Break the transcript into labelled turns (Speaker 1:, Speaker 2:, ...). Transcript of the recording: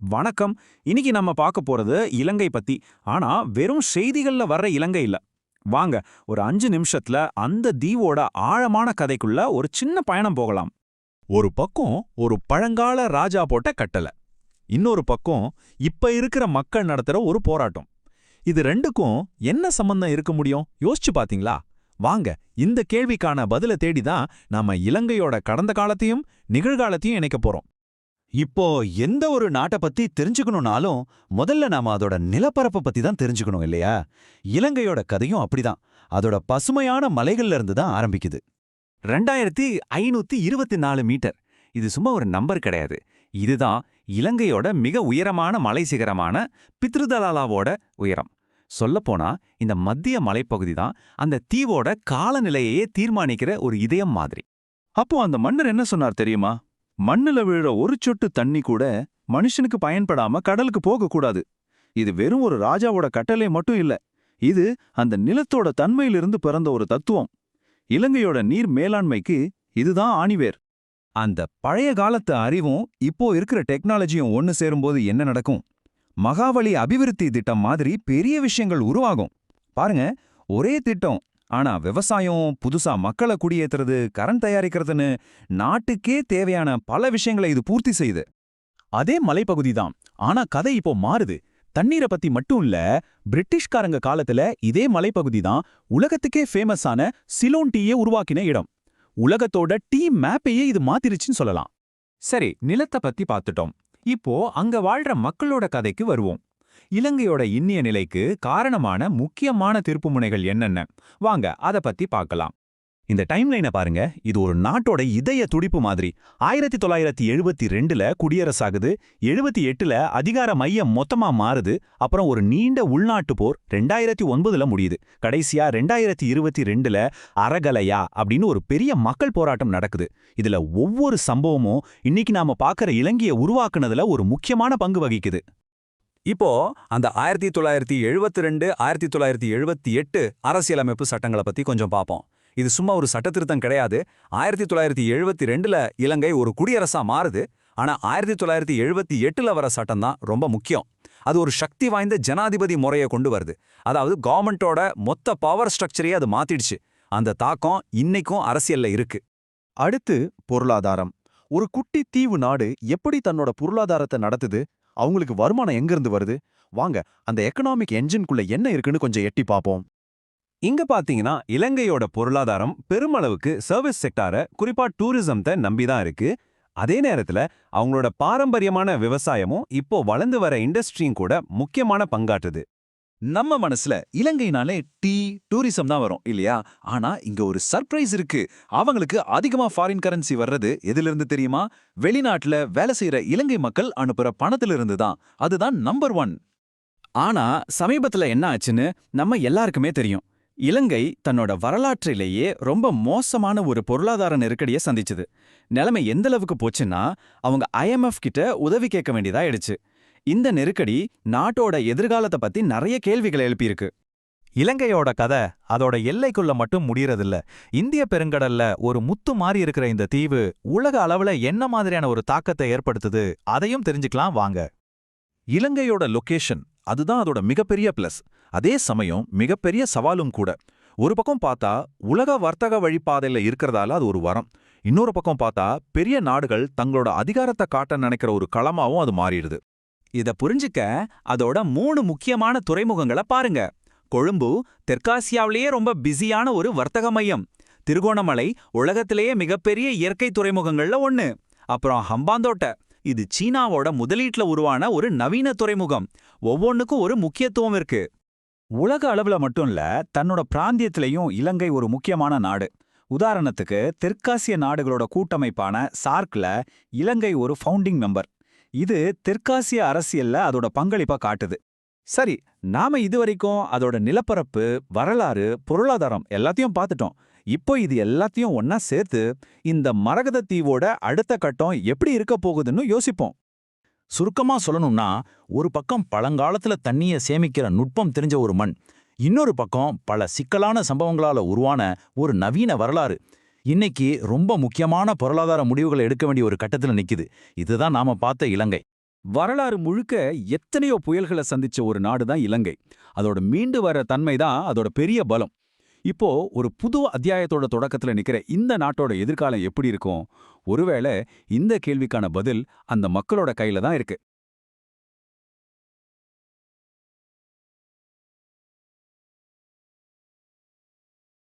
Speaker 1: வணக்கம். இன்னைக்கு நம்ம பார்க்க போறது இலங்கை பத்தி. ஆனா வெறும் செய்திகள்ல வர்ற இலங்கை இல்ல. வாங்க ஒரு அஞ்சு நிமிஷத்துல அந்த தீவோட ஆழமான கதைக்குள்ள ஒரு சின்ன பயணம் போகலாம்.
Speaker 2: ஒரு பக்கம் ஒரு பழங்கால ராஜா போட்ட கட்டளை. இன்னொரு பக்கம் இப்ப இருக்கிற மக்கள் நடத்துற ஒரு போராட்டம். இது ரெண்டுக்கும் என்ன சம்பந்தம் இருக்க முடியும்? யோசிச்சு பாத்தீங்களா? வாங்க இந்த கேள்விக்கான பதில தேடி தான் நாம இலங்கையோட கடந்த காலத்தையும் நிகழ்காலத்தையும் இணைக்க போறோம்.
Speaker 3: இப்போ எந்த ஒரு நாட்டை பத்தி தெரிஞ்சுக்கணும்னாலும் முதல்ல நாம அதோட நிலப்பரப்பை பத்தி தான் தெரிஞ்சுக்கணும் இல்லையா? இலங்கையோட கதையும் அப்படிதான். அதோட பசுமையான மலைகள்ல இருந்து தான் ஆரம்பிக்குது.
Speaker 4: ரெண்டாயிரத்தி ஐநூத்தி இருபத்தி நாலு மீட்டர். இது சும்மா ஒரு நம்பர் கிடையாது. இதுதான் இலங்கையோட மிக உயரமான மலை சிகரமான பித்ருதலாலாவோட உயரம். சொல்லப்போனா இந்த மத்திய மலைப்பகுதி தான் அந்த தீவோட காலநிலையையே தீர்மானிக்கிற ஒரு இதயம் மாதிரி.
Speaker 2: அப்போ அந்த மன்னர் என்ன சொன்னார் தெரியுமா? மண்ணுல விழுற ஒரு சொட்டு தண்ணி கூட மனுஷனுக்கு பயன்படாம கடலுக்கு போகக்கூடாது. இது வெறும் ஒரு ராஜாவோட கட்டளை மட்டும் இல்ல. இது அந்த நிலத்தோட தன்மையிலிருந்து பிறந்த ஒரு தத்துவம். இலங்கையோட நீர் மேலாண்மைக்கு இதுதான் ஆணிவேர்.
Speaker 1: அந்த பழைய காலத்து அறிவும் இப்போ இருக்கிற டெக்னாலஜியும் ஒன்னு சேரும்போது என்ன நடக்கும்? மகாவலி அபிவிருத்தி திட்டம் மாதிரி பெரிய விஷயங்கள் உருவாகும். பாருங்க ஒரே திட்டம் ஆனா விவசாயம் புதுசா மக்களை குடியேத்துறது கரண்ட் தயாரிக்கிறதுன்னு நாட்டுக்கே தேவையான பல விஷயங்களை இது பூர்த்தி செய்யுது.
Speaker 2: அதே மலைப்பகுதி தான். ஆனா கதை இப்போ மாறுது. தண்ணீரை பத்தி மட்டும் இல்ல பிரிட்டிஷ்காரங்க காலத்துல இதே மலைப்பகுதி தான் உலகத்துக்கே ஃபேமஸான சிலோன் டீயை உருவாக்கின இடம். உலகத்தோட டீ மேப்பையே இது மாத்திருச்சுன்னு சொல்லலாம்.
Speaker 1: சரி நிலத்தை பத்தி பார்த்துட்டோம் இப்போ அங்க வாழ்ற மக்களோட கதைக்கு வருவோம். இலங்கையோட இன்னிய நிலைக்கு காரணமான முக்கியமான திருப்புமுனைகள் என்னென்ன? வாங்க அத பத்தி பார்க்கலாம்.
Speaker 3: இந்த டைம்லைனை பாருங்க. இது ஒரு நாட்டோட இதய துடிப்பு மாதிரி. ஆயிரத்தி தொள்ளாயிரத்தி எழுபத்தி ரெண்டுல குடியரசாகுது எழுபத்தி எட்டுல அதிகார மையம் மொத்தமா மாறுது அப்புறம் ஒரு நீண்ட உள்நாட்டு போர் ரெண்டாயிரத்தி ஒன்பதுல முடியுது. கடைசியா ரெண்டாயிரத்தி இருபத்தி ரெண்டுல அரகலையா அப்படின்னு ஒரு பெரிய மக்கள் போராட்டம் நடக்குது. இதுல ஒவ்வொரு சம்பவமும் இன்னைக்கு நாம பாக்குற இலங்கையை உருவாக்குனதுல ஒரு முக்கியமான பங்கு வகிக்குது.
Speaker 4: இப்போ அந்த ஆயிரத்தி தொள்ளாயிரத்தி எழுபத்தி ரெண்டு ஆயிரத்தி தொள்ளாயிரத்தி எழுபத்தி எட்டு அரசியலமைப்பு சட்டங்களை பத்தி கொஞ்சம் பார்ப்போம் இது சும்மா ஒரு சட்டத்திருத்தம் கிடையாது. ஆயிரத்தி தொள்ளாயிரத்தி எழுபத்தி ரெண்டுல இலங்கை ஒரு குடியரசா மாறுது. ஆனா ஆயிரத்தி தொள்ளாயிரத்தி எழுபத்தி எட்டுல வர சட்டம் தான் ரொம்ப முக்கியம். அது ஒரு சக்தி வாய்ந்த ஜனாதிபதி முறையை கொண்டு வருது. அதாவது கவர்மெண்டோட மொத்த பவர் ஸ்ட்ரக்சரையே அது மாத்திடுச்சு. அந்த தாக்கம் இன்னைக்கும் அரசியல்ல இருக்கு.
Speaker 5: அடுத்து பொருளாதாரம். ஒரு குட்டி தீவு நாடு எப்படி தன்னோட பொருளாதாரத்தை நடத்துது? அவங்களுக்கு வருமானம் எங்கிருந்து வருது? வாங்க அந்த எக்கனாமிக் என்ஜின்குள்ள என்ன இருக்குன்னு கொஞ்சம் எட்டி பார்ப்போம்
Speaker 1: இங்க பாத்தீங்கன்னா இலங்கையோட பொருளாதாரம் பெருமளவுக்கு சர்வீஸ் செக்டார குறிப்பா டூரிசம்த்தை நம்பிதான் இருக்கு. அதே நேரத்துல அவங்களோட பாரம்பரியமான விவசாயமும் இப்போ வளர்ந்து வர இண்டஸ்ட்ரியும் கூட முக்கியமான பங்காற்றுது.
Speaker 2: நம்ம மனசுல இலங்கைனாலே டீ டூரிசம் தான் வரும் இல்லையா? ஆனா இங்க ஒரு சர்ப்ரைஸ் இருக்கு. அவங்களுக்கு அதிகமா ஃபாரின் கரன்சி வர்றது எதிலிருந்து தெரியுமா? வெளிநாட்டுல வேலை செய்யற இலங்கை மக்கள் அனுப்புற பணத்திலிருந்து தான். அதுதான் நம்பர் ஒன்
Speaker 6: ஆனா சமீபத்துல என்ன ஆச்சுன்னு நம்ம எல்லாருக்குமே தெரியும். இலங்கை தன்னோட வரலாற்றிலேயே ரொம்ப மோசமான ஒரு பொருளாதார நெருக்கடியை சந்திச்சுது. நிலைமை எந்தளவுக்கு போச்சுன்னா அவங்க ஐஎம்எஃப் கிட்ட உதவி கேட்க வேண்டியதாயிடுச்சு. இந்த நெருக்கடி நாட்டோட எதிர்காலத்தை பத்தி நிறைய கேள்விகளை எழுப்பியிருக்கு.
Speaker 2: இலங்கையோட கதை அதோட எல்லைக்குள்ள மட்டும் முடியறதில்ல. இந்திய பெருங்கடல்ல ஒரு முத்து மாறி இருக்கிற இந்த தீவு உலக அளவுல என்ன மாதிரியான ஒரு தாக்கத்தை ஏற்படுத்துது அதையும் தெரிஞ்சுக்கலாம் வாங்க. இலங்கையோட லொகேஷன் அதுதான் அதோட மிகப்பெரிய பிளஸ் அதே சமயம் மிகப்பெரிய சவாலும் கூட. ஒரு பக்கம் பார்த்தா உலக வர்த்தக வழிப்பாதையில இருக்கிறதால அது ஒரு வரம். இன்னொரு பக்கம் பார்த்தா பெரிய நாடுகள் தங்களோட அதிகாரத்தை காட்ட நினைக்கிற ஒரு களமாவும் அது மாறிடுது.
Speaker 4: இத புரிஞ்சுக்க அதோட மூணு முக்கியமான துறைமுகங்களை பாருங்க. கொழும்பு தெற்காசியாவிலேயே ரொம்ப பிஸியான ஒரு வர்த்தக மையம். திருகோணமலை உலகத்திலேயே மிகப்பெரிய இயற்கை துறைமுகங்கள்ல ஒண்ணு. அப்புறம் ஹம்பாந்தோட்டை. இது சீனாவோட முதலீட்ல உருவான ஒரு நவீன துறைமுகம். ஒவ்வொன்னுக்கும் ஒரு முக்கியத்துவம் இருக்கு.
Speaker 7: உலக அளவுல மட்டும் இல்ல தன்னோட பிராந்தியத்திலையும் இலங்கை ஒரு முக்கியமான நாடு. உதாரணத்துக்கு தெற்காசிய நாடுகளோட கூட்டமைப்பான சார்க்ல இலங்கை ஒரு ஃபவுண்டிங் மெம்பர். இது தெற்காசிய அரசியல்ல அதோட பங்களிப்பா காட்டுது. சரி நாம இதுவரைக்கும் அதோட நிலப்பரப்பு வரலாறு பொருளாதாரம் எல்லாத்தையும் பார்த்துட்டோம் இப்போ இது எல்லாத்தையும் ஒன்னா சேர்த்து இந்த மரகத தீவோட அடுத்த கட்டம் எப்படி இருக்க போகுதுன்னு யோசிப்போம்.
Speaker 5: சுருக்கமா சொல்லணும்னா ஒரு பக்கம் பழங்காலத்துல தண்ணிய சேமிக்கிற நுட்பம் தெரிஞ்ச ஒரு மண் இன்னொரு பக்கம் பல சிக்கலான சம்பவங்களால உருவான ஒரு நவீன வரலாறு இன்னைக்கு ரொம்ப முக்கியமான பொருளாதார முடிவுகளை எடுக்க வேண்டிய ஒரு கட்டத்துல நிக்குது. இதுதான் நாம பார்த்த இலங்கை.
Speaker 7: வரலாறு முழுக்க எத்தனையோ புயல்களை சந்திச்ச ஒரு நாடு தான் இலங்கை. அதோட மீண்டு வர தன்மை தான் அதோட பெரிய பலம். இப்போ ஒரு புது அத்தியாயத்தோட தொடக்கத்துல நிற்கிற இந்த நாட்டோட எதிர்காலம் எப்படி இருக்கும்? ஒருவேளை இந்த கேள்விக்கான பதில் அந்த மக்களோட கையில தான் இருக்கு.